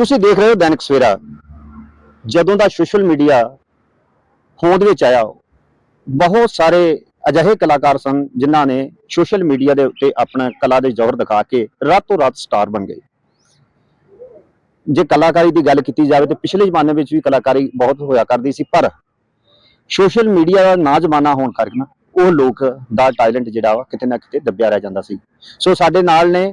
ਤੁਸੀਂ ਦੇਖ ਰਹੇ ਹੋ ਦੈਨਿਕ ਸਵੇਰਾ। ਜਦੋਂ ਦਾ ਸੋਸ਼ਲ ਮੀਡੀਆ ਹੋਂਦ ਵਿੱਚ ਆਇਆ, ਬਹੁਤ ਸਾਰੇ ਅਜਿਹੇ ਕਲਾਕਾਰ ਸਨ ਜਿਨ੍ਹਾਂ ਨੇ ਸੋਸ਼ਲ ਮੀਡੀਆ ਦੇ ਉੱਤੇ ਆਪਣਾ ਕਲਾ ਦੇ ਜ਼ੋਰ ਦਿਖਾ ਕੇ ਰਾਤੋਂ ਰਾਤ ਸਟਾਰ ਬਣ ਗਏ। ਜੇ ਕਲਾਕਾਰੀ ਦੀ ਗੱਲ ਕੀਤੀ ਜਾਵੇ ਤਾਂ ਪਿਛਲੇ ਜ਼ਮਾਨੇ ਵਿੱਚ ਵੀ ਕਲਾਕਾਰੀ ਬਹੁਤ ਹੋਇਆ ਕਰਦੀ ਸੀ, ਪਰ ਸੋਸ਼ਲ ਮੀਡੀਆ ਦਾ ਨਾ ਜ਼ਮਾਨਾ ਹੋਣ ਕਰਕੇ ਨਾ, ਉਹ ਲੋਕ ਦਾ ਟੈਲੈਂਟ ਜਿਹੜਾ ਵਾ ਕਿਤੇ ਨਾ ਕਿਤੇ ਦੱਬਿਆ ਰਹਿ ਜਾਂਦਾ ਸੀ। ਸੋ ਸਾਡੇ ਨਾਲ ਨੇ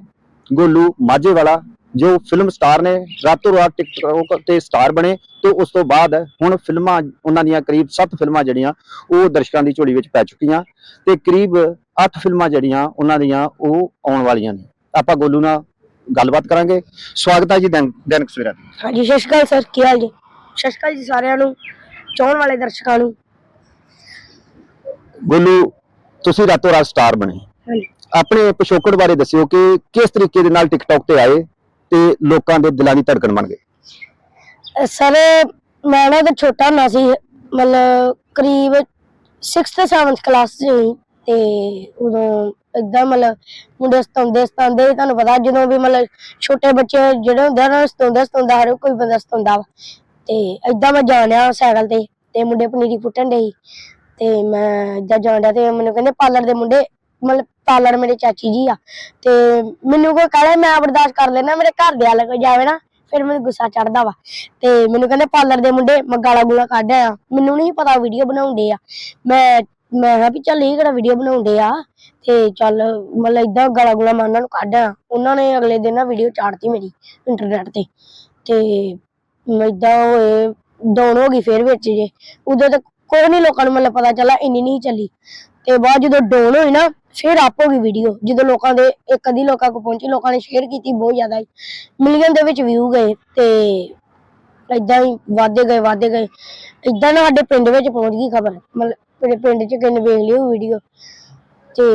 ਗੋਲੂ ਮਾਝੇ ਵਾਲਾ ਜੋ ਫਿਲਮ ਸਟਾਰ ਨੇ ਰਾਤੋਂ ਰਾਤ ਟਿਕਟੌਕ ਤੇ ਸਟਾਰ ਬਣੇ ਤੇ ਉਸ ਤੋਂ ਬਾਅਦ ਹੁਣ ਫਿਲਮਾਂ ਉਹਨਾਂ ਦੀਆਂ ਕਰੀਬ 7 ਫਿਲਮਾਂ ਜਿਹੜੀਆਂ ਉਹ ਦਰਸ਼ਕਾਂ ਦੀ ਝੋਲੀ ਵਿੱਚ ਪੈ ਚੁੱਕੀਆਂ ਤੇ ਕਰੀਬ 8 ਫਿਲਮਾਂ ਜਿਹੜੀਆਂ ਉਹਨਾਂ ਦੀਆਂ ਉਹ ਆਉਣ ਵਾਲੀਆਂ ਨੇ। ਆਪਾਂ ਗੋਲੂ ਨਾਲ ਗੱਲਬਾਤ ਕਰਾਂਗੇ। ਸਵਾਗਤ ਹੈ ਜੀ ਦੈਨ- ਦੈਨਿਕ ਸਵੇਰਾ। ਹਾਂਜੀ ਸਤਿ ਸ਼੍ਰੀ ਅਕਾਲ ਸਰ ਕੀ ਹਾਲ ਜੀ? ਸਤਿ ਸ਼੍ਰੀ ਅਕਾਲ ਜੀ ਸਾਰਿਆਂ ਨੂੰ ਚਾਹਣ ਵਾਲੇ ਦਰਸ਼ਕਾਂ ਨੂੰ। ਗੋਲੂ ਤੁਸੀਂ ਰਾਤੋਂ ਰਾਤ ਸਟਾਰ ਬਣੇ। ਆਪਣੇ ਪਿਛੋਕੜ ਬਾਰੇ ਦੱਸਿਓ ਕਿ ਕਿਸ ਤਰੀਕੇ ਦੇ ਨਾਲ ਟਿਕਟੌਕ ਤੇ ਆਏ? ਤੇ ਲੋਕਾਂ ਦੇ ਦਿਲਾਂ ਦੀ ਧੜਕਣ ਬਣ ਗਏ? ਸਰ, ਮੈਂ ਨਾ ਤਾਂ ਛੋਟਾ ਹੁੰਦਾ ਸੀ, ਮਤਲਬ ਕਰੀਬ 6th 7th ਕਲਾਸ ਚ ਸੀ ਤੇ ਉਦੋਂ ਇਦਾਂ ਮਤਲਬ ਮੁੰਡੇ ਸਤਾਉਂਦੇ ਸਤਾਉਂਦੇ ਤੁਹਾਨੂੰ ਪਤਾ ਜਦੋਂ ਵੀ ਮਤਲਬ ਛੋਟੇ ਬੱਚੇ ਜਿਹੜੇ ਹੁੰਦੇ ਆ ਨਾ ਸਤਾਉਂਦਾ ਸਤਾਉਂਦਾ ਹਰ ਕੋਈ ਬੰਦਾ ਸਤਾਉਂਦਾ ਵਾ। ਤੇ ਇਦਾਂ ਮੈਂ ਜਾਣਿਆ ਸਾਈਕਲ ਤੇ ਤੇ ਮੁੰਡੇ ਪਨੀਰੀ ਪੁੱਟਣ ਦੇ ਤੇ ਮੈਂ ਇਦਾਂ ਜਾਣਦਾ ਤੇ ਮੈਨੂੰ ਕਹਿੰਦੇ ਪਾਰਲਰ ਦੇ ਮੁੰਡੇ ਮਤਲਬ ਪਾਰਲਰ ਮੇਰੇ ਚਾਚੀ ਜੀ ਆ। ਤੇ ਮੈਨੂੰ ਕੋਈ ਕਹੇ, ਮੈਂ ਬਰਦਾਸ਼ਤ ਕਰ ਲੈਣਾ ਮੇਰੇ ਘਰ ਦੇ ਵਾਲੇ ਕੋਈ ਜਾਵੇ ਨਾ, ਫਿਰ ਮੈਨੂੰ ਗੁੱਸਾ ਚੜਦਾ ਵਾ। ਤੇ ਮੈਨੂੰ ਕਹਿੰਦੇ ਪਾਰਲਰ ਦੇ ਮੁੰਡੇ, ਮੈਂ ਗਾਲਾਂ ਗੁਲਾ ਕੱਢ ਆਇਆ। ਮੈਨੂੰ ਨਹੀਂ ਪਤਾ ਵੀਡੀਓ ਬਣਾਉਂਦੇ ਆ। ਮੈਂ ਮੈਂ ਕਿਹਾ ਵੀ ਚੱਲ ਇਹ ਕਿਹੜਾ ਵੀਡੀਓ ਬਣਾਉਂਦੇ ਆ? ਤੇ ਚੱਲ ਮਤਲਬ ਇਦਾਂ ਗਾਲਾਂ ਗੁਲਾ ਮੈਂ ਉਹਨਾਂ ਨੂੰ ਕੱਢ ਆਇਆ। ਉਹਨਾਂ ਨੇ ਅਗਲੇ ਦਿਨ ਨਾ ਵੀਡੀਓ ਚਾੜਤੀ ਮੇਰੀ ਇੰਟਰਨੈਟ ਤੇ। ਤੇ ਮੈਂ ਇਦਾਂ ਹੋਏ ਡਾਊਨ ਹੋ ਗਈ ਫੇਰ ਵਿੱਚ ਜੇ। ਉਦੋਂ ਤੱਕ ਕੋਈ ਨਹੀਂ ਲੋਕਾਂ ਨੂੰ ਮਤਲਬ ਪਤਾ ਚੱਲਾ, ਇੰਨੀ ਨਹੀਂ ਚੱਲੀ। ਤੇ ਬਾਅਦ ਜਦੋਂ ਡਾਊਨ ਹੋਈ ਨਾ, ਫਿਰ ਅਪ ਹੋ ਗਈ ਵੀਡੀਓ ਜਦੋਂ ਲੋਕਾਂ ਦੇ, ਇੱਕ ਅੱਧੀ ਲੋਕਾਂ ਕੋ ਪਹੁੰਚੀ, ਲੋਕਾਂ ਨੇ ਸ਼ੇਅਰ ਕੀਤੀ, ਬਹੁਤ ਜ਼ਿਆਦਾ ਮਿਲੀਅਨ ਦੇ ਵਿੱਚ ਵਿਊ ਗਏ ਤੇ ਇਦਾਂ ਹੀ ਵਾਧੇ ਗਏ ਵਾਧੇ ਗਏ। ਇਦਾਂ ਨਾ ਸਾਡੇ ਪਿੰਡ ਵਿੱਚ ਪਹੁੰਚ ਗਈ ਖਬਰ। ਮਤਲਬ ਪਿੰਡ 'ਚ ਕਿੰਨੇ ਵੇਖ ਲਿਓ ਵੀਡੀਓ ਤੇ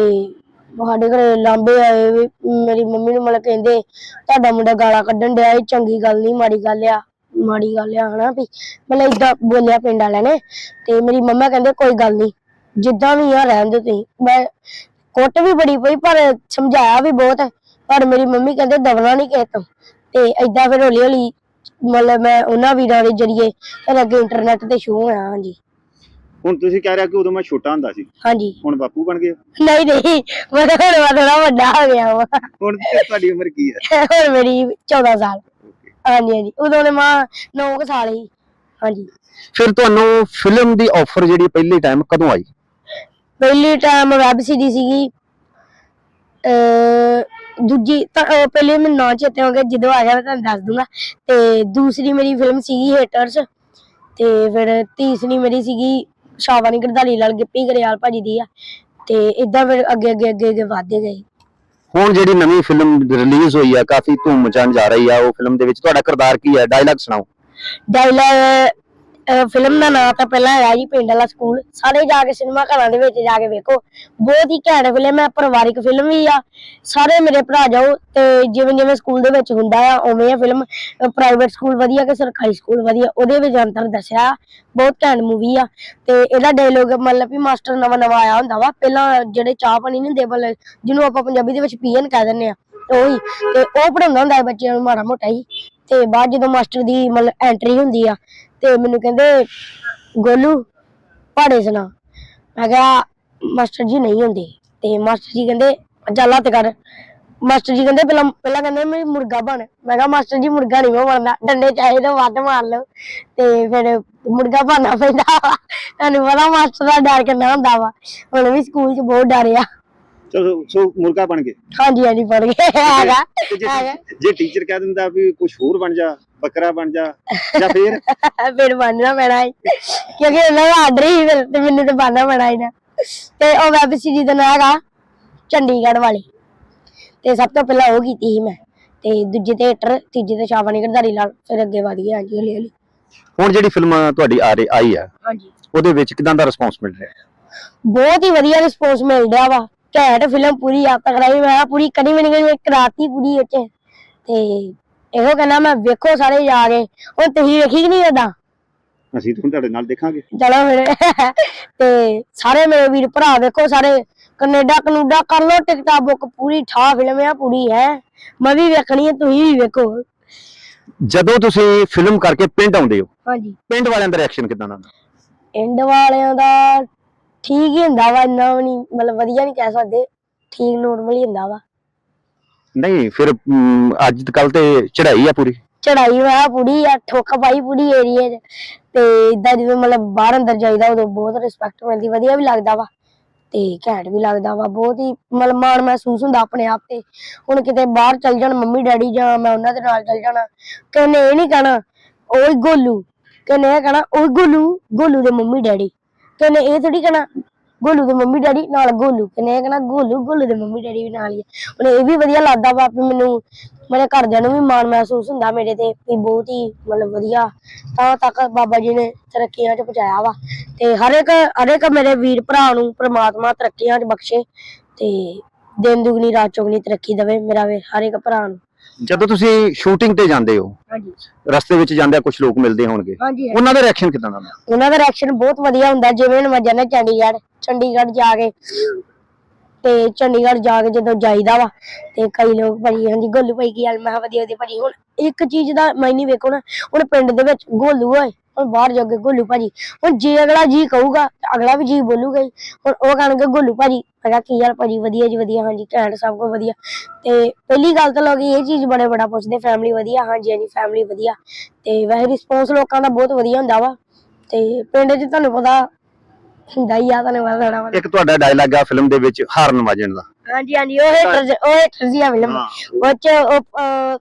ਸਾਡੇ ਘਰੇ ਲਾਂਬੇ ਆਏ ਵੀ, ਮੇਰੀ ਮੰਮੀ ਨੂੰ ਮਤਲਬ ਕਹਿੰਦੇ, ਤੁਹਾਡਾ ਮੁੰਡਾ ਗਾਲਾਂ ਕੱਢਣ ਡਿਆ ਇਹ ਚੰਗੀ ਗੱਲ ਨਹੀਂ ਮਾੜੀ ਗੱਲ ਆ, ਮਾੜੀ ਗੱਲ ਆ, ਹਨਾ ਵੀ। ਮਤਲਬ ਇਦਾਂ ਬੋਲਿਆ ਪਿੰਡ ਵਾਲਿਆਂ ਨੇ। ਤੇ ਮੇਰੀ ਮੰਮਾ ਕਹਿੰਦੇ, ਕੋਈ ਗੱਲ ਨਹੀਂ ਜਿੱਦਾਂ ਵੀ ਆ ਰਹਿਣ ਦਿਓ ਤੁਸੀਂ। ਮੈਂ ਕੁੱਟ ਵੀ ਬੜੀ ਪਈ ਪਰ ਸਮਝਾਇਆ ਵੀ ਬਹੁਤ ਪਰ ਮੇਰੀ ਮੰਮੀ ਕਹਿੰਦੇ ਦਬਣਾ ਨਹੀਂ ਕਿਸੇ ਤੋਂ। ਤੇ ਏਦਾਂ ਫਿਰ ਹੌਲੀ ਹੌਲੀ ਮਤਲਬ ਮੈਂ ਉਹਨਾਂ ਵੀਰਾਂ ਦੇ ਜਰੀਏ ਫਿਰ ਅੱਗੇ ਇੰਟਰਨੈਟ ਤੇ ਸ਼ੋਅ ਹੋਇਆ ਹਾਂਜੀ। ਹੁਣ ਤੁਸੀਂ ਕਹਿ ਰਿਹਾ ਕਿ ਉਦੋਂ ਮੈਂ ਛੋਟਾ ਹੁੰਦਾ ਸੀ। ਹਾਂਜੀ। ਹੁਣ ਬਾਪੂ ਬਣ ਗਏ ਨਹੀਂ ਨਹੀਂ ਮੈਂ ਤਾਂ ਹੁਣ ਥੋੜਾ ਵੱਡਾ ਹੋ ਗਿਆ ਵਾ। ਹੁਣ ਤੁਹਾਡੀ ਉਮਰ ਕੀ ਹੈ? ਹੁਣ ਮੇਰੀ 14 ਸਾਲ। ਹਾਂਜੀ ਹਾਂਜੀ। ਉਦੋਂ ਦੇ ਮਾਂ 9 ਸਾਲ ਸੀ ਹਾਂਜੀ। ਫਿਰ ਤੁਹਾਨੂੰ ਫਿਲਮ ਦੀ ਆਫਰ ਜਿਹੜੀ ਪਹਿਲੀ ਟਾਈਮ ਕਦੋਂ ਆਈ? ਪਹਿਲੀ ਟਾਈਮ ਵੈਬ ਸੀਰੀਜ਼ ਸੀਗੀ ਦੂਜੀ ਪਹਿਲੇ ਮੈਨੂੰ ਨਾਂ ਚੇਤੇ ਹੋ ਗਿਆ ਜਦੋਂ ਆ ਗਿਆ ਮੈਂ ਤੁਹਾਨੂੰ ਦੱਸ ਦੂੰਗਾ। ਤੇ ਦੂਸਰੀ ਮੇਰੀ ਫਿਲਮ ਸੀਗੀ ਹੇਟਰਸ ਤੇ ਫਿਰ ਤੀਸਰੀ ਮੇਰੀ ਸੀਗੀ ਸ਼ਾਵਾਨੀ ਗਰਦਾਲੀ ਲਾਲ ਗਿੱਪੀ ਗਰੇਵਾਲ ਭਾਜੀ ਦੀ ਆ। ਤੇ ਇਦਾਂ ਫਿਰ ਅੱਗੇ ਅੱਗੇ ਅੱਗੇ ਅੱਗੇ ਵਧਦੇ ਗਏ। ਹੁਣ ਜਿਹੜੀ ਨਵੀਂ ਫਿਲਮ ਰਿਲੀਜ਼ ਹੋਈ ਆ ਕਾਫੀ ਧੂਮ ਮਚਾਉਣ ਜਾ ਰਹੀ ਆ ਉਹ ਫਿਲਮ ਦੇ ਵਿੱਚ ਤੁਹਾਡਾ ਕਿਰਦਾਰ ਕੀ ਹੈ ਡਾਇਲੌਗ ਸੁਣਾਓ। ਡਾਇਲੌਗ ਫਿਲਮ ਦਾ ਨਾਮ ਤਾਂ ਪਹਿਲਾਂ ਆਇਆ ਜੀ ਪਿੰਡ ਵਾਲਾ ਸਕੂਲ। ਸਾਰੇ ਜਾ ਕੇ ਸਿਨੇਮਾ ਘਰਾਂ ਦੇ ਵਿੱਚ ਜਾ ਕੇ ਵੇਖੋ। ਬਹੁਤ ਹੀ ਘੈਂਟ ਫਿਲਮ ਹੈ, ਪਰਿਵਾਰਿਕ ਫਿਲਮ ਵੀ ਆ। ਸਾਰੇ ਮੇਰੇ ਭਰਾ ਜਾਓ ਤੇ ਜਿਵੇਂ ਜਿਵੇਂ ਸਕੂਲ ਦੇ ਵਿੱਚ ਹੁੰਦਾ ਆ, ਉਵੇਂ ਆ ਫਿਲਮ। ਪ੍ਰਾਈਵੇਟ ਸਕੂਲ ਵਧੀਆ ਕਿ ਸਰਕਾਰੀ ਸਕੂਲ ਵਧੀਆ, ਉਹਦੇ ਵਿੱਚ ਅੰਤਰ ਦੱਸਿਆ, ਬਹੁਤ ਘੈਂਟ ਮੂਵੀ ਆ। ਤੇ ਇਹਦਾ ਡਾਇਲੋਗ ਮਤਲਬ ਵੀ ਮਾਸਟਰ ਨਵਾਂ ਨਵਾਂ ਆਇਆ ਹੁੰਦਾ ਵਾ। ਪਹਿਲਾਂ ਜਿਹੜੇ ਚਾਹ ਪਾਣੀ ਨਹੀਂ ਹੁੰਦੇ ਮਤਲਬ ਜਿਹਨੂੰ ਆਪਾਂ ਪੰਜਾਬੀ ਦੇ ਵਿੱਚ ਪੀਐਨ ਕਹਿ ਦਿੰਦੇ ਆ, ਉਹੀ। ਤੇ ਉਹ ਪੜਾਉਂਦਾ ਹੁੰਦਾ ਬੱਚਿਆਂ ਨੂੰ ਮਾੜਾ ਮੋਟਾ ਹੀ। ਤੇ ਬਾਅਦ ਜਦੋਂ ਮਾਸਟਰ ਦੀ ਮਤਲਬ ਐਂਟਰੀ ਹੁੰਦੀ ਆ ਤੇ ਮੈਨੂੰ ਕਹਿੰਦੇ ਗੋਲੂ ਪਹਾੜੇ ਸੁਣਾ ਮੈਂ ਕਿਹਾ ਮਾਸਟਰ ਜੀ ਨਹੀਂ ਹੁੰਦੇ। ਤੇ ਮਾਸਟਰ ਜੀ ਕਹਿੰਦੇ ਚੱਲ ਹੱਥ ਕਰ। ਮਾਸਟਰ ਜੀ ਕਹਿੰਦੇ ਪਹਿਲਾਂ ਪਹਿਲਾਂ ਕਹਿੰਦੇ ਮੈਂ ਮੁਰਗਾ ਬਣ। ਮੈਂ ਕਿਹਾ ਮਾਸਟਰ ਜੀ ਮੁਰਗਾ ਨਹੀਂ ਮੈਂ ਬਣਦਾ। ਡੰਡੇ ਚਾਹੇ ਤਾਂ ਵੱਧ ਮਾਰ ਲਓ। ਤੇ ਫਿਰ ਮੁਰਗਾ ਬਣਨਾ ਪੈਂਦਾ ਵਾ। ਤੁਹਾਨੂੰ ਪਤਾ ਮਾਸਟਰ ਦਾ ਡਰ ਕਿੰਨਾ ਹੁੰਦਾ ਵਾ। ਹੁਣ ਵੀ ਸਕੂਲ 'ਚ ਬਹੁਤ ਡਰਿਆ ਚਲੋ ਸੋ ਮੁਰਗਾ ਬਣ ਗਏ ਹਾਂਜੀ ਹਾਂਜੀ ਪੜ ਗਏ ਹੈਗਾ। ਹੈਗਾ। ਜੇ ਟੀਚਰ ਕਹਿ ਦਿੰਦਾ ਵੀ ਕੁਝ ਹੋਰ ਬਣ ਜਾ। ਬੱਕਰਾ ਬਣ ਜਾ। ਜਾਂ ਫਿਰ? ਫਿਰ ਬਣਨਾ ਪੈਣਾ ਹੈ ਕਿਉਂਕਿ ਉਹਨਾਂ ਦਾ ਆਰਡਰ ਹੀ ਫਿਰ ਤੇ ਮੈਨੂੰ ਤੇ ਬਣਨਾ ਪੈਣਾ ਹੈ ਨਾ। ਤੇ ਉਹ ਵੈਬ ਸੀਰੀਜ਼ ਦਾ ਨਾਮ ਹੈਗਾ ਚੰਡੀਗੜ੍ਹ ਵਾਲੀ। ਤੇ ਸਭ ਤੋਂ ਪਹਿਲਾਂ ਉਹ ਕੀਤੀ ਸੀ ਮੈਂ। ਤੇ ਦੂਜੇ ਤੇ ਹਿੱਟਰ ਤੀਜੇ ਤੇ ਸ਼ਾਵਾਨੀ ਗਰਦਾਰੀ ਲਾਲ ਫਿਰ ਅੱਗੇ ਵਧ ਗਿਆ ਹਾਂਜੀ ਹੌਲੀ ਹੌਲੀ ਹੁਣ ਜਿਹੜੀ ਫਿਲਮ ਤੁਹਾਡੀ ਆ ਰਹੀ ਆਈ ਆ ਹਾਂਜੀ। ਉਹਦੇ ਵਿੱਚ ਕਿਦਾਂ ਦਾ ਰਿਸਪੌਂਸ ਮਿਲ ਰਿਹਾ? ਬਹੁਤ ਹੀ ਵਧੀਆ ਰਿਸਪੌਂਸ ਮਿਲ ਰਿਹਾ ਵਾ। ਘੈਂਟ ਫਿਲਮ ਪੂਰੀ ਆ ਤੱਕ ਰਹੀ ਮੈਂ ਪੂਰੀ ਕਦੀ ਵੀ ਨਹੀਂ ਕਰਾਤੀ ਪੂਰੀ ਉੱਚ ਤੇ ਇਹੋ ਕਹਿੰਦਾ ਮੈਂ ਵੇਖੋ ਸਾਰੇ ਜਾ ਕੇ। ਹੁਣ ਤੁਸੀਂ ਵੇਖੀ ਕਿ ਨਹੀਂ ਏਦਾਂ? ਅਸੀਂ ਤੁਹਾਨੂੰ ਤੁਹਾਡੇ ਨਾਲ ਦੇਖਾਂਗੇ। ਚਲੋ ਫਿਰ। ਤੇ ਸਾਰੇ ਮੇਰੇ ਵੀਰ ਭਰਾ ਵੇਖੋ ਸਾਰੇ। ਕੈਨੇਡਾ ਕਨੂਡਾ ਕਰ ਲੋ ਟਿਕਟਾਂ ਬੁੱਕ ਪੂਰੀ ਠਾ ਫਿਲਮ ਆ ਪੂਰੀ ਹੈ। ਮੈਂ ਵੀ ਵੇਖਣੀ ਹੈ ਤੁਸੀਂ ਵੀ ਵੇਖੋ। ਜਦੋਂ ਤੁਸੀਂ ਫਿਲਮ ਕਰਕੇ ਪਿੰਡ ਆਉਂਦੇ ਹੋ ਹਾਂਜੀ। ਪਿੰਡ ਵਾਲਿਆਂ ਦਾ ਰਿਐਕਸ਼ਨ ਕਿਦਾਂ ਦਾ ਹੁੰਦਾ? ਐਂਡ ਵਾਲਿਆਂ ਦਾ ਠੀਕ ਹੀ ਹੁੰਦਾ ਵਾ ਇੰਨਾ ਵੀ ਨਹੀਂ ਮਤਲਬ ਵਧੀਆ ਨਹੀਂ ਕਹਿ ਸਕਦੇ। ਠੀਕ ਨੋਰਮਲ ਹੀ ਹੁੰਦਾ ਵਾ। ਨਹੀਂ ਫਿਰ ਮ, ਅੱਜ ਕੱਲ ਤੇ ਚੜ੍ਹਾਈ ਆ ਪੂਰੀ? ਚੜਾਈ ਵਾ ਪੂਰੀ ਆ ਠੋਕ ਪਾਈ ਪੂਰੀ ਏਰੀਏ 'ਚ। ਤੇ ਇਦਾਂ ਜਦੋਂ ਮਤਲਬ ਬਾਹਰ ਅੰਦਰ ਜਾਈਦਾ ਉਦੋਂ ਬਹੁਤ ਰਿਸਪੈਕਟ ਮਿਲਦੀ ਵਧੀਆ ਵੀ ਲੱਗਦਾ ਵਾ। ਤੇ ਘੈਂਟ ਵੀ ਲੱਗਦਾ ਵਾ ਬਹੁਤ ਹੀ ਮਤਲਬ ਮਾਣ ਮਹਿਸੂਸ ਹੁੰਦਾ ਆਪਣੇ ਆਪ ਤੇ। ਹੁਣ ਕਿਤੇ ਬਾਹਰ ਚੱਲ ਜਾਣ ਮੰਮੀ ਡੈਡੀ ਜਾਂ ਮੈਂ ਉਹਨਾਂ ਦੇ ਨਾਲ ਚੱਲ ਜਾਣਾ ਕਹਿੰਦੇ ਇਹ ਨਹੀਂ ਕਹਿਣਾ ਓਏ ਗੋਲੂ। ਕਹਿੰਦੇ ਇਹ ਕਹਿਣਾ ਓਏ ਗੋਲੂ ਗੋਲੂ ਦੇ ਮੰਮੀ ਡੈਡੀ। ਕਹਿੰਦੇ ਇਹ ਥੋੜੀ ਕਹਿਣਾ ਗੋਲੂ ਦੇ ਮੰਮੀ ਡੈਡੀ ਨਾਲ ਗੋਲੂ ਕਹਿੰਨੇ ਇਹ ਗੋਲੂ ਗੋਲੂ ਦੇ ਮੰਮੀ ਡੈਡੀ ਵੀ ਨਾਲ ਹੀ ਹੁਣ ਇਹ ਵੀ ਵਧੀਆ ਲੱਗਦਾ ਵਾ ਵੀ ਮੈਨੂੰ ਮੇਰੇ ਘਰਦਿਆਂ ਨੂੰ ਵੀ ਮਾਣ ਮਹਿਸੂਸ ਹੁੰਦਾ ਮੇਰੇ ਤੇ ਵੀ ਬਹੁਤ ਹੀ ਮਤਲਬ ਵਧੀਆ। ਤਾਂ ਤੱਕ ਬਾਬਾ ਜੀ ਨੇ ਤਰੱਕੀਆਂ 'ਚ ਪਹੁੰਚਾਇਆ ਵਾ। ਤੇ ਹਰ ਇੱਕ ਹਰ ਇੱਕ ਮੇਰੇ ਵੀਰ ਭਰਾ ਨੂੰ ਪ੍ਰਮਾਤਮਾ ਤਰੱਕੀਆਂ 'ਚ ਬਖਸ਼ੇ ਤੇ ਦਿਨ ਦੁਗਣੀ, ਰਾਤ ਚੌਗਣੀ ਤਰੱਕੀ ਦੇਵੇ ਮੇਰਾ ਵੀ ਹਰ ਇੱਕ ਭਰਾ ਨੂੰ। ਜਦੋਂ ਤੁਸੀਂ ਸ਼ੂਟਿੰਗ ਤੇ ਜਾਂਦੇ ਹੋ ਹਾਂਜੀ। ਰਸਤੇ ਵਿੱਚ ਜਾਂਦੇ ਕੁਝ ਲੋਕ ਮਿਲਦੇ ਹੋਣਗੇ। ਹਾਂਜੀ ਉਹਨਾਂ ਦਾ ਰਿਐਕਸ਼ਨ ਕਿਦਾਂ ਦਾ ਹੁੰਦਾ? ਉਹਨਾਂ ਦਾ ਰਿਐਕਸ਼ਨ ਬਹੁਤ ਵਧੀਆ ਹੁੰਦਾ ਜਿਵੇਂ ਹੁਣ ਮੈਂ ਜਾਂਦਾ ਚੰਡੀਗੜ੍ਹ ਚੰਡੀਗੜ੍ਹ ਜਾ ਕੇ ਤੇ ਚੰਡੀਗੜ੍ਹ ਜਾ ਕੇ ਜਦੋਂ ਜਾਈਦਾ ਵਾ ਤੇ ਕਈ ਲੋਕ ਭਾਜੀ ਹਾਂਜੀ ਗੋਲੂ ਭਾਈ ਕੀ ਹਾਲ ਮੈਂ ਕਿਹਾ ਵਧੀਆ ਵਧੀਆ ਭਾਜੀ। ਹੁਣ ਇੱਕ ਚੀਜ਼ ਦਾ ਮਾਇਨੇ ਵੇਖੋ ਨਾ ਹੁਣ ਪਿੰਡ ਦੇ ਵਿੱਚ ਗੋਲੂ ਹੋਏ ਹੁਣ ਬਾਹਰ ਜਾ ਕੇ ਗੋਲੂ ਭਾਜੀ ਹੁਣ ਜੇ ਅਗਲਾ ਜੀ ਕਹੂਗਾ ਤਾਂ ਅਗਲਾ ਵੀ ਜੀ ਬੋਲੂਗਾ ਹੀ। ਹੁਣ ਉਹ ਕਹਿਣਗੇ ਗੋਲੂ ਭਾਜੀ ਮੈਂ ਕਿਹਾ ਕੀ ਹਾਲ ਭਾਜੀ ਵਧੀਆ ਜੀ ਵਧੀਆ ਹਾਂਜੀ ਘੈਂਟ ਸਭ ਕੁਝ ਵਧੀਆ। ਤੇ ਪਹਿਲੀ ਗੱਲ ਤਾਂ ਲੋਕ ਇਹ ਚੀਜ਼ ਬੜੇ ਬੜਾ ਪੁੱਛਦੇ ਫੈਮਿਲੀ ਵਧੀਆ ਹਾਂਜੀ ਹਾਂਜੀ ਫੈਮਿਲੀ ਵਧੀਆ। ਤੇ ਵੈਸੇ ਰਿਸਪੌਂਸ ਲੋਕਾਂ ਦਾ ਬਹੁਤ ਵਧੀਆ ਹੁੰਦਾ ਵਾ। ਤੇ ਪਿੰਡ 'ਚ ਤੁਹਾਨੂੰ ਪਤਾ ਹੁੰਦਾ ਹੀ ਆ ਤੁਹਾਨੂੰ ਪਤਾ ਸਾਡਾ ਇੱਕ ਤੁਹਾਡਾ ਡਾਇਲੌਗ ਆ ਫਿਲਮ ਦੇ ਵਿੱਚ ਹਾਰਨ ਵਜਣ ਦਾ। ਹਾਂਜੀ ਹਾਂਜੀ ਉਹ ਹੇਟਰਸ ਉਹ ਹੇਟਰਸ ਹੀ ਆ ਫਿਲਮ ਉਹ ਚ ਉਹ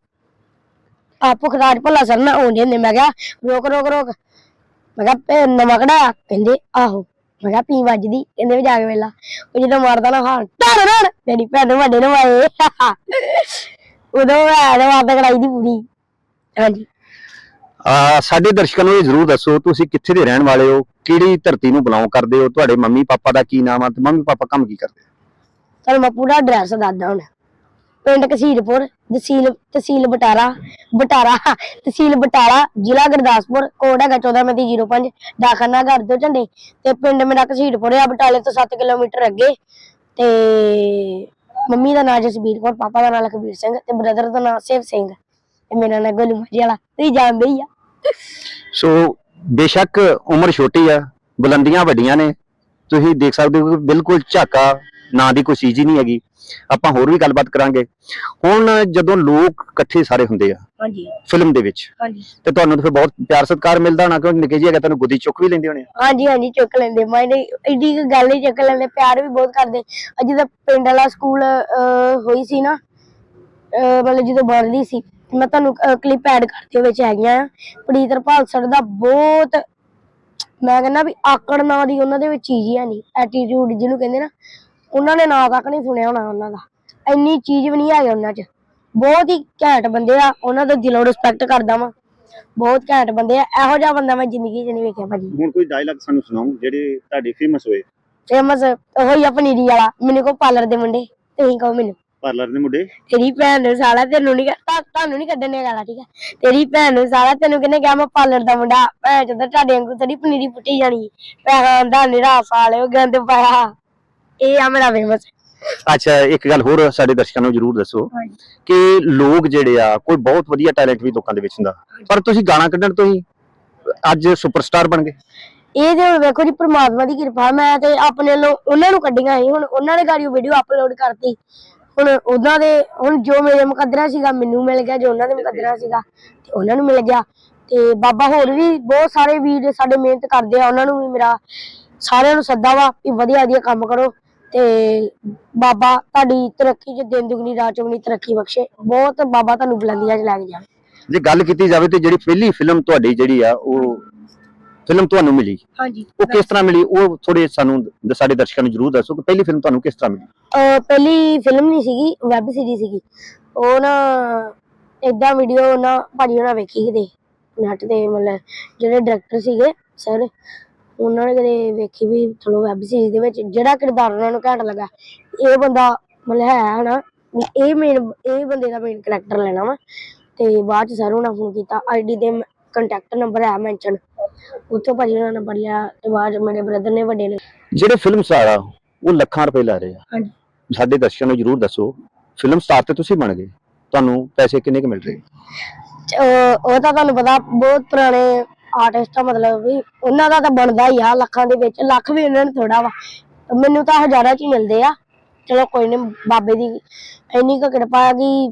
ਆਪੋ ਖਰਾਜ ਭੱਲਾ ਸਰ ਨਾ ਆਉਂਦੇ ਹੁੰਦੇ ਮੈਂ ਕਿਹਾ ਰੋਕ ਰੋਕ ਰੋਕ। ਮੈਂ ਕਿਹਾ ਭੈ- ਨਵਾਂ ਕਢਾਇਆ ਕਹਿੰਦੇ ਆਹੋ। ਮੈਂ ਕਿਹਾ ਪੀ ਵੱਜਦੀ। ਕਹਿੰਦੇ ਵੀ ਜਾ ਕੇ ਵੇਲਾ। ਉਹ ਜਦੋਂ ਮਾਰਦਾ ਨਾ ਹਾਂ ਟੜ ਟੜ ਤੇਰੀ ਭੈਣ ਨੂੰ ਵੱਡੇ ਨੂੰ ਆਏ। ਉਦੋਂ ਮੈਂ ਮਾਰਦਾ ਕੜਾਈ ਦੀ ਪੂਰੀ। ਹਾਂਜੀ। ਆ ਸਾਡੇ ਦਰਸ਼ਕਾਂ ਨੂੰ ਇਹ ਜ਼ਰੂਰ ਦੱਸੋ ਤੁਸੀਂ ਕਿੱਥੇ ਦੇ ਰਹਿਣ ਵਾਲੇ ਹੋ? ਕਿਹੜੀ ਧਰਤੀ ਨੂੰ ਬਿਲੋਂਗ ਕਰਦੇ ਹੋ? ਤੁਹਾਡੇ ਮੰਮੀ ਪਾਪਾ ਦਾ ਕੀ ਨਾਮ ਆ ਤੇ ਮੰਮੀ ਪਾਪਾ ਕੰਮ ਕੀ ਕਰਦੇ ਤੁਹਾਨੂੰ ਮੈਂ ਪੂਰਾ ਐਡਰੈਸ ਦੱਸਦਾ ਹੁਣ। ਪਿੰਡ ਕਸੀਰਪੁਰ ਤਹਿਸੀਲ ਤਹਿਸੀਲ ਬਟਾਲਾ ਬਟਾਲਾ, ਤਹਿਸੀਲ ਬਟਾਲਾ, ਜ਼ਿਲ੍ਹਾ ਗੁਰਦਾਸਪੁਰ, ਕੋਡ ਹੈਗਾ 1405 ਡਾਕਖਾਨਾ ਘਰ ਤੋਂ ਝੰਡੇ। ਤੇ ਪਿੰਡ ਮੇਰਾ ਕਸੀਰਪੁਰ ਆ, ਬਟਾਲੇ ਤੋਂ 7 ਕਿਲੋਮੀਟਰ ਅੱਗੇ। ਤੇ ਮੰਮੀ ਦਾ ਨਾਮ ਜਸਬੀਰ ਕੌਰ, ਪਾਪਾ ਦਾ ਨਾਮ ਲਖਬੀਰ ਸਿੰਘ ਤੇ ਬ੍ਰਦਰ ਦਾ ਨਾਮ ਸੇਵ ਸਿੰਘ। ਤੇ ਮੇਰਾ ਨਾਮ ਗੋਲੂ ਮਾਜੀ ਵਾਲਾ। ਤੁਸੀਂ ਜਾਣਦੇ ਹੀ ਆ। ਸੋ ਬੇਸ਼ੱਕ ਉਮਰ ਛੋਟੀ ਆ, ਬੁਲੰਦੀਆਂ ਵੱਡੀਆਂ ਨੇ। ਤੁਸੀਂ ਦੇਖ ਸਕਦੇ ਹੋ ਕਿ ਬਿਲਕੁਲ ਝਾਕਾ ਨਾਂ ਦੀ ਕੋਈ ਚੀਜ਼ ਹੀ ਨਹੀਂ ਹੈਗੀ। ਆਪਾਂ ਹੋਰ ਵੀ ਗੱਲਬਾਤ ਕਰਾਂਗੇ। ਹੁਣ ਜਦੋਂ ਲੋਕ ਇਕੱਠੇ ਸਾਰੇ ਹੁੰਦੇ ਆ ਹਾਂਜੀ। ਫਿਲਮ ਦੇ ਵਿੱਚ ਹਾਂਜੀ। ਤੇ ਤੁਹਾਨੂੰ ਤਾਂ ਫਿਰ ਬਹੁਤ ਪਿਆਰ ਸਤਿਕਾਰ ਮਿਲਦਾ ਹੋਣਾ ਕਿਉਂਕਿ ਨਿੱਕੇ ਜਿਹੇ ਹੈਗਾ ਤੁਹਾਨੂੰ ਗੁੱਦੀ ਚੁੱਕ ਵੀ ਲੈਂਦੇ ਹੋਣੇ। ਹਾਂਜੀ ਹਾਂਜੀ ਚੁੱਕ ਲੈਂਦੇ ਮੈਨੇ ਐਡੀ ਕੁ ਗੱਲ ਹੀ ਚੁੱਕ ਲੈਂਦੇ ਪਿਆਰ ਵੀ ਬਹੁਤ ਕਰਦੇ। ਅੱਜ ਜਦੋਂ ਪਿੰਡ ਵਾਲਾ ਸਕੂਲ ਹੋਈ ਸੀ ਨਾ ਅਹ ਮਤਲਬ ਜਦੋਂ ਬਣਦੀ ਸੀ ਮੈਂ ਤੁਹਾਨੂੰ ਕਲਿੱਪ ਐਡ ਕਰਦੇ ਵਿੱਚ ਹੈਗੀਆਂ ਆ। ਪ੍ਰੀਤ ਰਪਾਲ ਸਰ ਦਾ ਬਹੁਤ ਮੈਂ ਕਹਿੰਦਾ ਵੀ ਆਕੜ ਨਾਂ ਦੀ ਉਹਨਾਂ ਦੇ ਵਿੱਚ ਚੀਜ਼ ਹੀ ਹੈ ਨਹੀਂ। ਐਟੀਟਿਊਡ ਜਿਹਨੂੰ ਕਹਿੰਦੇ ਨਾ ਉਹਨਾਂ ਨੇ ਨਾਂ ਤੱਕ ਨਹੀਂ ਸੁਣਿਆ ਹੋਣਾ ਉਹਨਾਂ ਦਾ। ਇੰਨੀ ਚੀਜ਼ ਵੀ ਨਹੀਂ ਹੈਗੀ ਉਹਨਾਂ 'ਚ। ਬਹੁਤ ਹੀ ਘੈਂਟ ਬੰਦੇ ਆ ਉਹਨਾਂ ਦਾ ਦਿਲੋਂ ਰਿਸਪੈਕਟ ਕਰਦਾ ਵਾਂ। ਬਹੁਤ ਘੈਂਟ ਬੰਦੇ ਆ ਇਹੋ ਜਿਹਾ ਬੰਦਾ ਮੈਂ ਜ਼ਿੰਦਗੀ 'ਚ ਨਹੀਂ ਵੇਖਿਆ ਭਾਜੀ। ਹੁਣ ਕੋਈ ਡਾਇਲੌਗ ਸਾਨੂੰ ਸੁਣਾਓ ਜਿਹੜੇ ਤੁਹਾਡੇ ਫੇਮਸ ਹੋਏ। ਫੇਮਸ ਹੋਈ ਆ ਪਨੀਰੀ ਵਾਲਾ ਮੈਨੂੰ ਕੋ ਪਾਰਲਰ ਦੇ ਮੁੰਡੇ ਤੁਸੀਂ ਕਹੋ ਮੈਨੂੰ। ਪਾਰਲਰ ਦੇ ਮੁੰਡੇ? ਤੇਰੀ ਭੈਣ ਨੂੰ ਸਾਲਾ ਤੈਨੂੰ ਨਹੀਂ ਤੁਹਾਨੂੰ ਨਹੀਂ ਕੱਢਣੇ ਗਾਲਾਂ ਠੀਕ ਆ? ਤੇਰੀ ਭੈਣ ਨੂੰ ਸਾਲਾ ਤੈਨੂੰ ਕਿਹਨੇ ਕਿਹਾ ਮੈਂ ਪਾਰਲਰ ਦਾ ਮੁੰਡਾ ਭੈਣ ਚੋਦ ਤੁਹਾਡੇ ਵਾਂਗੂ ਤੇਰੀ ਪਨੀਰੀ ਪੁੱਟੀ ਜਾਣੀ। ਪੈਸਾ ਦਾ ਨਿਰਾ ਸਾਲੇ ਉਹ ਗੰਦ ਪਾਇਆ। ਇਹ ਆ ਮੇਰਾ ਫੇਮਸ ਅੱਛਾ ਇੱਕ ਗੱਲ ਹੋਰ ਸਾਡੇ ਦਰਸ਼ਕਾਂ ਨੂੰ ਜਰੂਰ ਦੱਸੋ ਕਿ ਲੋਕ ਜਿਹੜੇ ਆ ਕੋਈ ਬਹੁਤ ਵਧੀਆ ਟੈਲੈਂਟ ਵੀ ਲੋਕਾਂ ਦੇ ਵਿੱਚ ਹੁੰਦਾ। ਪਰ ਤੁਸੀਂ ਗਾਣਾ ਕੱਢਣ ਤੋਂ ਹੀ ਅੱਜ ਸੁਪਰਸਟਾਰ ਬਣ ਗਏ। ਇਹ ਤੇ ਹੁਣ ਵੇਖੋ ਜੀ ਪ੍ਰਮਾਤਮਾ ਦੀ ਕਿਰਪਾ ਮੈਂ ਤੇ ਆਪਣੇ ਵੱਲੋਂ ਉਹਨਾਂ ਨੂੰ ਕੱਢੀਆਂ ਸੀ। ਹੁਣ ਉਹਨਾਂ ਨੇ ਗਾੜੀ ਵੀਡੀਓ ਅਪਲੋਡ ਕਰਤੀ। ਹੁਣ ਉਹਨਾਂ ਦੇ ਹੁਣ ਜੋ ਮੇਰੇ ਮੁਕੱਦਰਾ ਸੀਗਾ ਮੈਨੂੰ ਮਿਲ ਗਿਆ ਜੋ ਉਹਨਾਂ ਦੇ ਮੁਕੱਦਰਾ ਸੀਗਾ ਤੇ ਉਹਨਾਂ ਨੂੰ ਮਿਲ ਗਿਆ। ਤੇ ਬਾਬਾ ਹੋਰ ਵੀ ਬਹੁਤ ਸਾਰੇ ਵੀਰ ਸਾਡੇ ਮਿਹਨਤ ਕਰਦੇ ਆ ਉਹਨਾਂ ਨੂੰ ਵੀ ਮੇਰਾ ਸਾਰਿਆਂ ਨੂੰ ਸੱਦਾ ਵਾ ਕਿ ਵਧੀਆ ਵਧੀਆ ਕੰਮ ਕਰੋ। ਤੇ ਬਾਬਾ ਤੁਹਾਡੀ ਤਰੱਕੀ ਚ ਦਿਨ ਦੁਗਣੀ ਰਾਤ ਚੌਗਣੀ ਤਰੱਕੀ ਬਖਸ਼ੇ। ਬਹੁਤ ਬਾਬਾ ਤੁਹਾਨੂੰ ਬੁਲੰਦੀਆਂ 'ਚ ਲੈ ਕੇ ਜਾਵੇ ਜੇ ਗੱਲ ਕੀਤੀ ਜਾਵੇ ਤੇ ਜਿਹੜੀ ਪਹਿਲੀ ਫਿਲਮ ਤੁਹਾਡੀ ਜਿਹੜੀ ਆ ਉਹ ਫਿਲਮ ਤੁਹਾਨੂੰ ਮਿਲੀ? ਹਾਂਜੀ। ਉਹ ਕਿਸ ਤਰ੍ਹਾਂ ਮਿਲੀ? ਉਹ ਥੋੜੇ ਸਾਨੂੰ ਦ- ਸਾਡੇ ਦਰਸ਼ਕਾਂ ਨੂੰ ਜਰੂਰ ਦੱਸੋ ਕਿ ਪਹਿਲੀ ਫਿਲਮ ਤੁਹਾਨੂੰ ਕਿਸ ਤਰ੍ਹਾਂ ਮਿਲੀ? ਅਹ ਪਹਿਲੀ ਫਿਲਮ ਨਹੀਂ ਸੀਗੀ ਵੈਬ ਸੀਰੀਜ਼ ਸੀਗੀ। ਉਹ ਨਾ ਏਦਾਂ ਵੀਡੀਓ ਨਾ ਭਾਜੀ ਉਹਨਾਂ ਵੇਖੀ ਕਿਤੇ ਨੈਟ ਤੇ ਮਤਲਬ ਜਿਹੜੇ ਡਾਇਰੈਕਟਰ ਸੀਗੇ ਸਰ ਉਹਨਾਂ ਨੇ ਕਦੇ ਵੇਖੀ ਵੀ ਚਲੋ ਵੈਬ ਸੀਰੀਜ਼ ਦੇ ਵਿੱਚ ਜਿਹੜਾ ਕਿਰਦਾਰ ਉਹਨਾਂ ਨੂੰ ਘੈਂਟ ਲੱਗਾ ਇਹ ਬੰਦਾ ਮਤਲਬ ਹੈ ਹਨਾ ਵੀ ਇਹ ਮੇਨ ਇਹ ਬੰਦੇ ਦਾ ਮੇਨ ਕਰੈਕਟਰ ਲੈਣਾ ਵਾ। ਤੇ ਬਾਅਦ ਚ ਸਰ ਉਹਨਾਂ ਫੋਨ ਕੀਤਾ ਆਈਡੀ ਤੇ ਕੰਟੈਕਟ ਨੰਬਰ ਹੈ ਮੈਂਸ਼ਨ ਉੱਥੋਂ ਭਾਜੀ ਉਹਨਾਂ ਨੰਬਰ ਲਿਆ ਤੇ ਬਾਅਦ ਮੇਰੇ ਬ੍ਰਦਰ ਨੇ ਵੱਡੇ ਨੇ ਜਿਹੜੇ ਫਿਲਮ ਸਟਾਰ ਆ ਉਹ ਲੱਖਾਂ ਰੁਪਏ ਲੈ ਰਹੇ ਆ। ਹਾਂਜੀ। ਸਾਡੇ ਦਰਸ਼ਕਾਂ ਨੂੰ ਜਰੂਰ ਦੱਸੋ ਫਿਲਮ ਸਟਾਰ ਤੇ ਤੁਸੀਂ ਬਣ ਗਏ ਤੁਹਾਨੂੰ ਪੈਸੇ ਕਿੰਨੇ ਕੁ ਮਿਲ ਰਹੇ? ਉਹ ਤਾਂ ਤੁਹਾਨੂੰ ਪਤਾ ਬਹੁਤ ਪੁਰਾਣੇ ਆਰਟਿਸਟ ਆ, ਮਤਲਬ ਵੀ ਉਹਨਾਂ ਦਾ ਤਾਂ ਬਣਦਾ ਹੀ ਆ, ਲੱਖਾਂ ਦੇ ਵਿੱਚ, ਲੱਖ ਵੀ ਉਹਨਾਂ ਨੂੰ ਥੋੜਾ ਵਾ। ਮੈਨੂੰ ਤਾਂ ਹਜ਼ਾਰਾਂ ਚ ਹੀ ਮਿਲਦੇ ਆ। ਚਲੋ ਕੋਈ ਨਹੀਂ ਬਾਬੇ ਦੀ ਇੰਨੀ ਕੁ ਕਿਰਪਾ ਆ ਕਿ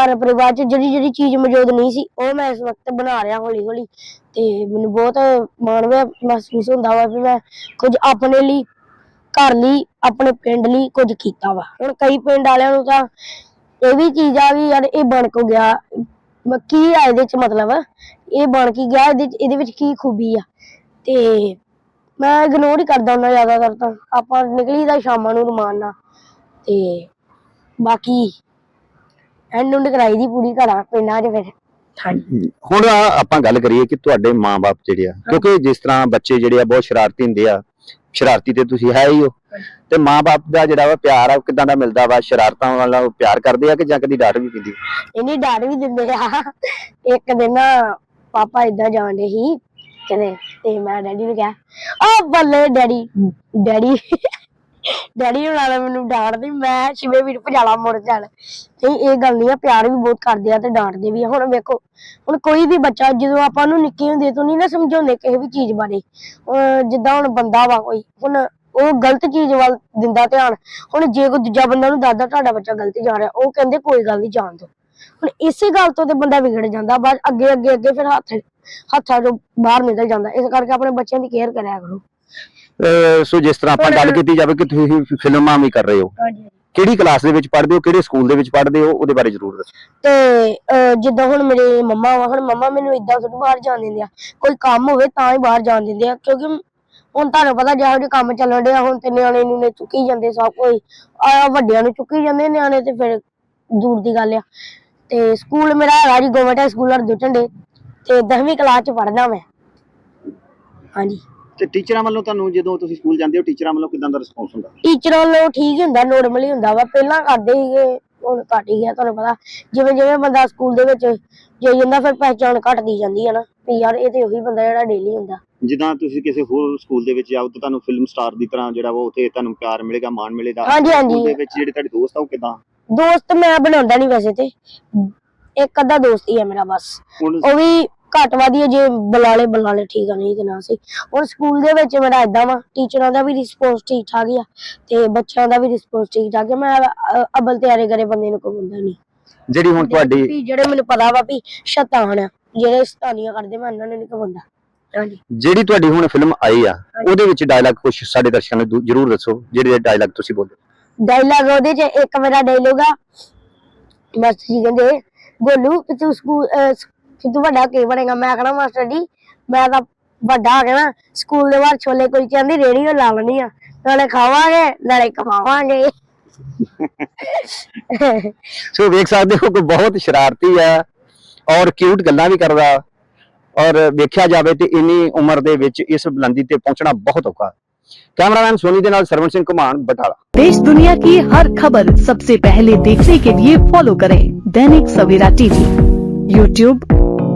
ਘਰ ਪਰਿਵਾਰ ਚ ਜਿਹੜੀ ਜਿਹੜੀ ਚੀਜ਼ ਮੌਜੂਦ ਨਹੀਂ ਸੀ, ਉਹ ਮੈਂ ਇਸ ਵਕਤ ਬਣਾ ਰਿਹਾ ਹੌਲੀ ਹੌਲੀ ਤੇ ਮੈਨੂੰ ਬਹੁਤ ਮਾਣ ਵਾ- ਮਹਿਸੂਸ ਹੁੰਦਾ ਵਾ ਵੀ ਮੈਂ ਕੁਝ ਆਪਣੇ ਲਈ, ਘਰ ਲਈ, ਆਪਣੇ ਪਿੰਡ ਲਈ ਕੁਝ ਕੀਤਾ ਵਾ। ਹੁਣ ਕਈ ਪਿੰਡ ਵਾਲਿਆਂ ਨੂੰ ਤਾਂ ਇਹ ਵੀ ਚੀਜ਼ ਆ ਵੀ ਯਾਰ ਇਹ ਬਣ ਕੋ ਗਿਆ ਮ- ਕੀ ਆ ਇਹਦੇ ਚ ਮਤਲਬ? ਇਹ ਬਣ ਕੀ ਗਿਆ ਇਹਦੇ ਚ ਇਹਦੇ ਵਿੱਚ ਕੀ ਖੂਬੀ ਆ? ਤੇ ਮੈਂ ਇਗਨੋਰ ਹੀ ਕਰਦਾ ਹੁੰਦਾ ਜ਼ਿਆਦਾਤਰ ਤਾਂ। ਆਪਾਂ ਨਿਕਲੀ ਦਾ ਸ਼ਾਮਾਂ ਨੂੰ ਰਮਾਨ ਨਾਲ। ਤੇ ਬਾਕੀ ਐਂਡ ਨੂੰ ਕਰਾਈ ਦੀ ਪੂਰੀ ਘਰਾਂ ਪਿੰਡਾਂ 'ਚ ਫਿਰ। ਹਾਂਜੀ। ਹੁਣ ਆ ਆਪਾਂ ਗੱਲ ਕਰੀਏ ਕਿ ਤੁਹਾਡੇ ਮਾਪੇ ਜਿਹੜੇ ਆ ਕਿਉਂਕਿ ਜਿਸ ਤਰ੍ਹਾਂ ਬੱਚੇ ਜਿਹੜੇ ਆ ਬਹੁਤ ਸ਼ਰਾਰਤੀ ਹੁੰਦੇ ਆ ਸ਼ਰਾਰਤੀ ਤੇ ਤੁਸੀਂ ਹੈ ਹੀ ਹੋ। ਤੇ ਮਾਪੇ ਦਾ ਜਿਹੜਾ ਵਾ ਪਿਆਰ ਆ ਕਿਦਾਂ ਦਾ ਮਿਲਦਾ ਵਾ? ਸ਼ਰਾਰਤਾਂ ਵਾਲਾ ਉਹ ਪਿਆਰ ਕਰਦੇ ਆ ਕਿ ਜਾਂ ਕਦੀ ਡਾਂਟ ਵੀ ਪੈਂਦੀ ਇਹਨੀ ਡਾਂਟ ਵੀ ਦਿੰਦੇ ਆ। ਇੱਕ ਦਿਨ ਨਾ ਪਾਪਾ ਇਦਾਂ ਜਾਂਦੇ ਸੀ, ਕਹਿੰਦੇ, ਤੇ ਮੈਂ ਡੈਡੀ ਨੂੰ ਕਿਹਾ ਆ ਬੱਲੇ ਡੈਡੀ ਡੈਡੀ। ਡੈਡੀ ਹੁਣ ਨਾਲ ਮੈਨੂੰ ਡਾਂਟਦੇ ਮੈਂ ਸ਼ਿਵੇ ਵੀਰ ਭਜਾਲਾ ਮੁੜ ਚੱਲ ਤੇ ਇਹ ਗੱਲ ਨਹੀਂ ਆ, ਪਿਆਰ ਵੀ ਬਹੁਤ ਕਰਦੇ ਆ ਤੇ ਡਾਂਟਦੇ ਵੀ ਆ। ਹੁਣ ਵੇਖੋ, ਹੁਣ ਕੋਈ ਵੀ ਬੱਚਾ, ਜਦੋਂ ਆਪਾਂ ਨੂੰ ਨਿੱਕੇ ਹੁੰਦੇ ਤੋਂ ਨਹੀਂ ਨਾ ਸਮਝਾਉਂਦੇ ਕਿਸੇ ਵੀ ਚੀਜ਼ ਬਾਰੇ। ਜਿੱਦਾਂ ਹੁਣ ਬੰਦਾ ਵਾ ਕੋਈ, ਹੁਣ ਉਹ ਗਲਤ ਚੀਜ਼ ਵੱਲ ਦਿੰਦਾ ਧਿਆਨ। ਹੁਣ ਜੇ ਕੋਈ ਦੂਜਾ ਬੰਦਾ ਨੂੰ ਦੱਸਦਾ, ਤੁਹਾਡਾ ਬੱਚਾ ਗਲਤ ਜਾ ਰਿਹਾ ਉਹ ਕਹਿੰਦੇ, ਕੋਈ ਗੱਲ ਨਹੀਂ, ਜਾਣ ਦੋ ਹੁਣ ਇਸੇ ਗੱਲ ਤੋਂ ਤੇ ਬੰਦਾ ਵਿਗੜ ਜਾਂਦਾ ਬਾਅਦ ਅੱਗੇ ਅੱਗੇ ਅੱਗੇ, ਫਿਰ ਹੱਥ, ਹੱਥਾਂ ਤੋਂ ਬਾਹਰ ਨਿਕਲ ਜਾਂਦਾ। ਇਸ ਕਰਕੇ ਆਪਣੇ ਬੱਚਿਆਂ ਦੀ ਕੇਅਰ ਕਰਿਆ ਕਰੋ। ਸੋ ਜਿਸ ਤਰ੍ਹਾਂ ਆਪਾਂ ਗੱਲ ਕੀਤੀ ਜਾਵੇ ਕਿ ਤੁਸੀਂ ਫਿਲਮਾਂ ਵੀ ਕਰ ਰਹੇ ਹੋ। ਹਾਂਜੀ ਕਿਹੜੀ ਕਲਾਸ ਦੇ ਵਿੱਚ ਪੜ੍ਹਦੇ ਹੋ ਕਿਹੜੇ ਸਕੂਲ ਦੇ ਵਿੱਚ ਪੜ੍ਹਦੇ ਹੋ ਉਹਦੇ ਬਾਰੇ ਜ਼ਰੂਰ ਦੱਸੋ। ਤੇ ਅਹ, ਜਿੱਦਾਂ ਹੁਣ ਮੇਰੇ ਮੰਮਾ ਵਾ ਹੁਣ ਮੰਮਾ ਮੈਨੂੰ ਇਦਾਂ ਥੋੜੀ ਬਾਹਰ ਜਾਣ ਦਿੰਦੇ ਆ। ਕੋਈ ਕੰਮ ਹੋਵੇ ਤਾਂ ਹੀ ਬਾਹਰ ਜਾਣ ਦਿੰਦੇ ਆ ਕਿਉਂਕਿ ਹੁਣ ਤੁਹਾਨੂੰ ਪਤਾ ਜਿਹੋ ਜਿਹੇ ਕੰਮ ਚੱਲਣ ਡਿਆ ਹੁਣ ਤੇ ਨਿਆਣੇ ਨੂੰ ਨੇ ਚੁੱਕੀ ਜਾਂਦੇ ਸਭ ਕੋਈ ਆ ਵੱਡਿਆਂ ਨੂੰ ਚੁੱਕੀ ਜਾਂਦੇ ਨਿਆਣੇ ਤੇ ਫਿਰ ਦੂਰ ਦੀ ਗੱਲ ਆ। ਤੇ ਸਕੂਲ ਮੇਰਾ ਹੈਗਾ ਜੀ ਗਵਰਨਮੈਂਟ ਸਕੂਲ ਹਰਦੂ ਝੰਡੇ ਤੇ 10ਵੀਂ ਕਲਾਸ ਚ ਪੜ੍ਹਦਾ ਮੈਂ। ਹਾਂਜੀ। ਤੇ ਟੀਚਰਾਂ ਵੱਲੋਂ ਤੁਹਾਨੂੰ ਜਦੋਂ ਤੁਸੀਂ ਸਕੂਲ ਜਾਂਦੇ ਹੋ ਟੀਚਰਾਂ ਵੱਲੋਂ ਕਿਦਾਂ ਦਾ ਰਿਸਪੌਂਸ ਹੁੰਦਾ? ਟੀਚਰ ਵੱਲੋਂ ਠੀਕ ਹੀ ਹੁੰਦਾ ਨੋਰਮਲ ਹੀ ਹੁੰਦਾ ਵਾ। ਪਹਿਲਾਂ ਕਰਦੇ ਸੀਗੇ ਹੁਣ ਘੱਟ ਹੀ ਗਿਆ ਤੁਹਾਨੂੰ ਪਤਾ। ਜਿਵੇਂ ਜਿਵੇਂ ਬੰਦਾ ਸਕੂਲ ਦੇ ਵਿੱਚ ਜਾਈ ਜਾਂਦਾ ਫਿਰ ਪਹਿਚਾਣ ਘਟਦੀ ਜਾਂਦੀ ਹੈ ਨਾ। ਵੀ ਯਾਰ ਇਹ ਤੇ ਉਹੀ ਬੰਦਾ ਜਿਹੜਾ ਡੇਲੀ ਹੁੰਦਾ। ਜਿੱਦਾਂ ਤੁਸੀਂ ਕਿਸੇ ਹੋਰ ਸਕੂਲ ਦੇ ਵਿੱਚ ਜਾਓ ਤਾਂ ਤੁਹਾਨੂੰ ਫਿਲਮ ਸਟਾਰ ਦੀ ਤਰ੍ਹਾਂ ਜਿਹੜਾ ਵਾ ਉੱਥੇ ਤੁਹਾਨੂੰ ਪਿਆਰ ਮਿਲੇਗਾ ਮਾਣ ਮਿਲੇਗਾ। ਹਾਂਜੀ, ਹਾਂਜੀ। ਸਕੂਲ ਦੇ ਵਿੱਚ ਜਿਹੜੇ ਤੁਹਾਡੇ ਦੋਸਤ ਆ ਉਹ ਕਿਦਾਂ? ਦੋਸਤ ਮੈਂ ਬਣਾਉਂਦਾ ਨਹੀਂ ਵੈਸੇ ਤੇ। ਇੱਕ ਅੱਧਾ ਦੋਸਤ ਹੀ ਹੈ ਮੇਰਾ ਬਸ। ਹੁਣ ਉਹ ਵੀ ਘੱਟ ਹੈ ਜੇ ਬੁਲਾਲੇ ਬੁਲਾਲੇ ਠੀਕ ਆ ਨਹੀਂ ਤੇ ਨਾ ਸੀ ਹੁਣ ਸਕੂਲ ਦੇ ਵਿੱਚ ਮੇਰਾ ਇਦਾਂ ਵਾ ਟੀਚਰਾਂ ਦਾ ਵੀ ਰਿਸਪੌਂਸ ਠੀਕ ਠਾਕ ਆ ਤੇ ਬੱਚਿਆਂ ਦਾ ਵੀ ਰਿਸਪੌਂਸ ਠੀਕ ਠਾਕ ਹੈ ਮੈਂ ਅ- ਅਬਲ ਤਿਆਰੇ ਕਰੇ ਬੰਦੇ ਨੂੰ ਕੋਈ ਹੁੰਦਾ ਨਹੀਂ। ਜਿਹੜੀ ਹੁਣ ਤੁਹਾਡੀ ਵੀ ਜਿਹੜੇ ਮੈਨੂੰ ਪਤਾ ਵਾ ਵੀ ਸ਼ੈਤਾਨ ਆ ਜਿਹੜੇ ਸਤਾਨੀਆਂ ਕਰਦੇ ਮੈਂ ਉਹਨਾਂ ਨੂੰ ਨਹੀਂ ਕਹਉਂਦਾ ਹਾਂਜੀ। ਜਿਹੜੀ ਤੁਹਾਡੀ ਹੁਣ ਫਿਲਮ ਆਈ ਆ ਉਹਦੇ ਵਿੱਚ ਡਾਇਲੌਗ ਕੁਝ ਸਾਡੇ ਦਰਸ਼ਕਾਂ ਨੂੰ ਦੂ- ਜ਼ਰੂਰ ਦੱਸੋ ਜਿਹੜੇ ਡਾਇਲੌਗ ਤੁਸੀਂ ਬੋਲਦੇ। ਡਾਇਲੌਗ ਉਹਦੇ ਚ ਇੱਕ ਮੇਰਾ ਡਾਇਲੌਗ ਆ ਮਾਸਟਰ ਜੀ ਕਹਿੰਦੇ ਗੋਲੂ ਕਿ ਤੂੰ ਸਕੂਲ ਅਹ, ਸ- ਕਿ ਤੂੰ ਵੱਡਾ ਕੀ ਬਣੇਗਾ ਮੈਂ ਕਹਣਾ ਮਾਸਟਰ ਜੀ ਮੈਂ ਤਾਂ ਵੱਡਾ ਹੋ ਗਿਆ ਨਾ ਸਕੂਲ ਦੇ ਬਾਹਰ ਛੋਲੇ ਕੁਲਚਿਆਂ ਦੀ ਰੇਹੜੀ ਲਾ ਲੈਣੀ ਆ ਨਾਲੇ ਖਾਵਾਂਗੇ ਨਾਲੇ ਕਮਾਵਾਂਗੇ ਸੋ ਵੇਖ ਸਕਦੇ ਹੋ ਕਿ ਬਹੁਤ ਸ਼ਰਾਰਤੀ ਹੈ ਔਰ ਕਿਊਟ ਗੱਲਾਂ ਵੀ ਕਰਦਾ ਔਰ ਵੇਖਿਆ ਜਾਵੇ ਤੇ ਇੰਨੀ ਉਮਰ ਦੇ ਵਿੱਚ ਇਸ ਬੁਲੰਦੀ ਤੇ ਪਹੁੰਚਣਾ ਬਹੁਤ ਔਖਾ ਕੈਮਰਾਮੈਨ ਸੋਨੀ ਦੇ ਨਾਲ ਸਰਵਣ ਸਿੰਘ ਘੁਮਾਣ ਬਟਾਲਾ देश दुनिया की हर खबर सबसे पहले देखने के लिए फॉलो करें दैनिक सवेरा टीवी यूट्यूब